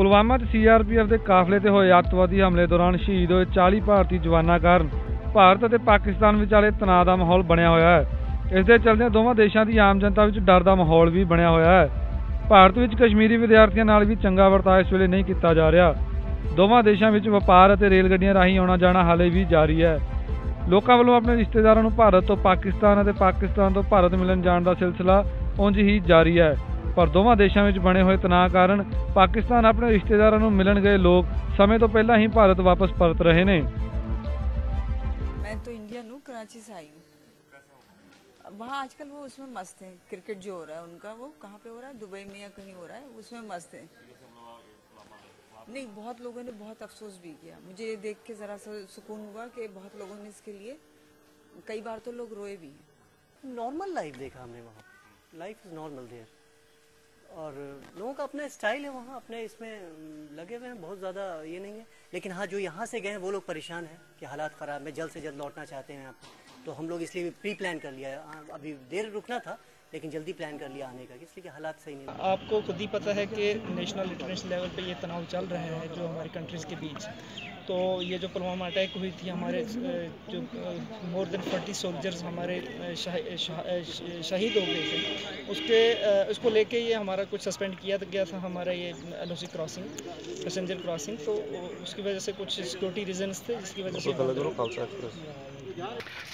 ਪੁਲਵਾਮਾ 'ਚ ਸੀਆਰਪੀਐਫ ਦੇ ਕਾਫਲੇ ਤੇ ਹੋਏ ਅੱਤਵਾਦੀ ਹਮਲੇ ਦੌਰਾਨ ਸ਼ਹੀਦ ਹੋਏ 40 ਭਾਰਤੀ ਜਵਾਨਾਂ ਕਾਰਨ ਭਾਰਤ ਅਤੇ ਪਾਕਿਸਤਾਨ ਵਿਚਾਲੇ ਤਣਾਅ ਦਾ ਮਾਹੌਲ ਬਣਿਆ ਹੋਇਆ ਹੈ। ਇਸ ਦੇ ਚਲਦਿਆਂ ਦੋਵਾਂ ਦੇਸ਼ਾਂ ਦੀ ਆਮ ਜਨਤਾ ਵਿੱਚ ਡਰ ਦਾ ਮਾਹੌਲ ਵੀ ਬਣਿਆ ਹੋਇਆ ਹੈ। ਭਾਰਤ ਵਿੱਚ ਕਸ਼ਮੀਰੀ ਵਿਦਿਆਰਥੀਆਂ ਨਾਲ ਵੀ ਚੰਗਾ ਵਰਤਾਅ ਇਸ ਵੇਲੇ ਨਹੀਂ ਕੀਤਾ ਜਾ ਰਿਹਾ। ਦੋਵਾਂ ਦੇਸ਼ਾਂ ਵਿੱਚ ਵਪਾਰ ਅਤੇ ਰੇਲ ਗੱਡੀਆਂ ਰਾਹੀਂ ਆਉਣਾ ਜਾਣਾ ਹਾਲੇ ਵੀ ਜਾਰੀ ਹੈ। ਲੋਕਾਂ ਵੱਲੋਂ ਆਪਣੇ ਰਿਸ਼ਤੇਦਾਰਾਂ ਨੂੰ ਭਾਰਤ ਤੋਂ ਪਾਕਿਸਤਾਨ ਅਤੇ ਪਾਕਿਸਤਾਨ ਤੋਂ ਭਾਰਤ ਮਿਲਣ ਜਾਣ ਦਾ ਸਿਲਸਿਲਾ ਉਂਝ ਹੀ ਜਾਰੀ ਹੈ। ਪਰ ਦੋਵਾਂ ਦੇਸ਼ਾਂ ਵਿੱਚ ਬਣੇ ਹੋਏ ਤਣਾਅ ਕਾਰਨ ਪਾਕਿਸਤਾਨ ਆਪਣੇ ਰਿਸ਼ਤੇਦਾਰਾਂ ਨੂੰ ਮਿਲਣ ਗਏ ਲੋਕ ਸਮੇਂ ਤੋਂ ਪਹਿਲਾਂ ਹੀ ਭਾਰਤ ਵਾਪਸ ਪਰਤ ਰਹੇ ਨੇ मैं तो इंडियन हूँ कराची से आई हूँ वहाँ आजकल वो उसमें मस्त है क्रिकेट जो हो रहा है उनका वो कहाँ पे हो रहा है दुबई में या कहीं हो रहा है उसमें मस्त है नहीं बहुत लोगों ने बहुत अफसोस भी किया मुझे ये देख के ज़रा सा सुकून हुआ कि बहुत लोगों ने इसके लिए कई बार तो लोग रोए भी हैं नॉर्मल लाइफ देखा हमने वहाँ लाइफ इज नॉर्मल देयर और लोगों का अपना स्टाइल है वहाँ, अपने इसमें लगे हुए हैं, बहुत ज़्यादा ये नहीं है। लेकिन हाँ जो यहाँ से गए हैं, वो लोग परेशान हैं कि हालात ख़राब है, जल्द से जल्द लौटना चाहते हैं यहाँ पे तो हम लोग इसलिए प्री प्लान कर लिया है। अभी देर रुकना था, लेकिन जल्दी प्लान कर लिया आने का, इसलिए कि हालात सही नहीं आपको खुद ही पता है कि नेशनल इंटरनेशनल लेवल पे ये तनाव चल रहे हैं, जो हमारी कंट्रीज़ के बीच। तो ये जो पुलवामा अटैक हुई थी हमारे जो मोर देन फोर्टी सोल्जर्स हमारे शह- शह- शहीद हो गए थे। उसके उसको लेके ये हमारा कुछ सस्पेंड किया गया था हमारा ये एल क्रॉसिंग पैसेंजर क्रॉसिंग तो उसकी वजह से कुछ सिक्योरिटी रीजंस थे जिसकी वजह से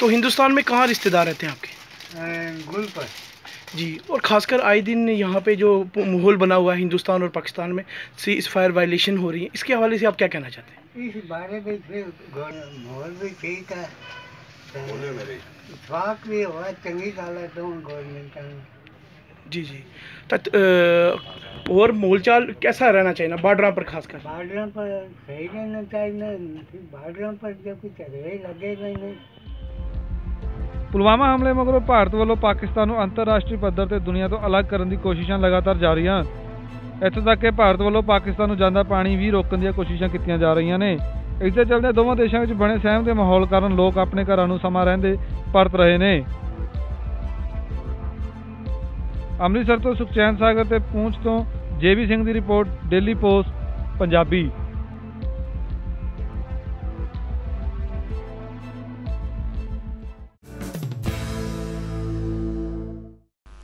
तो हिंदुस्तान में कहाँ रिश्तेदार रहते हैं आपके? गुल पर जी और खासकर आए दिन यहाँ पे जो माहौल बना हुआ है हिंदुस्तान और पाकिस्तान में सीज फायर वायलेशन हो रही है इसके हवाले से आप क्या कहना चाहते हैं? इस बारे में फिर माहौल भी ठीक है। इतफाक भी हुआ चंगी गल है गवर्नमेंट जी जी। तो अ, और मोलचाल कैसा रहना चाहिए ना बॉर्डर पर खासकर? बार्डरों पर सही रहना चाहिए बार्डरों पर जब कुछ झगड़े लगे नहीं। ਪੁਲਵਾਮਾ ਹਮਲੇ ਮਗਰੋਂ ਭਾਰਤ ਵੱਲੋਂ ਪਾਕਿਸਤਾਨ ਨੂੰ ਅੰਤਰਰਾਸ਼ਟਰੀ ਪੱਧਰ ਤੇ ਦੁਨੀਆ ਤੋਂ ਅਲੱਗ ਕਰਨ ਦੀ ਕੋਸ਼ਿਸ਼ਾਂ ਲਗਾਤਾਰ ਜਾਰੀ ਹਨ। ਇੱਥੋਂ ਤੱਕ ਕਿ ਭਾਰਤ ਵੱਲੋਂ ਪਾਕਿਸਤਾਨ ਨੂੰ ਜਾਂਦਾ ਪਾਣੀ ਵੀ ਰੋਕਣ ਦੀਆਂ ਕੋਸ਼ਿਸ਼ਾਂ ਕੀਤੀਆਂ ਜਾ ਰਹੀਆਂ ਨੇ। ਇਸ ਦੇ ਚਲਦੇ ਦੋਵਾਂ ਦੇਸ਼ਾਂ ਵਿੱਚ ਬਣੇ ਸਹਿਮ ਦੇ ਮਾਹੌਲ ਕਾਰਨ ਲੋਕ ਆਪਣੇ ਘਰਾਂ ਨੂੰ ਸਮਾਂ ਰਹਿੰਦੇ ਪਰਤ ਰਹੇ ਨੇ। ਅੰਮ੍ਰਿਤਸਰ ਤੋਂ ਸੁਖਚੈਨ ਸਾਗਰ ਤੇ ਪੂੰਛ ਤੋਂ ਜੇਬੀ ਸਿੰਘ ਦੀ ਰਿਪੋਰਟ, ਡੇਲੀ ਪੋਸਟ, ਪੰਜਾਬੀ।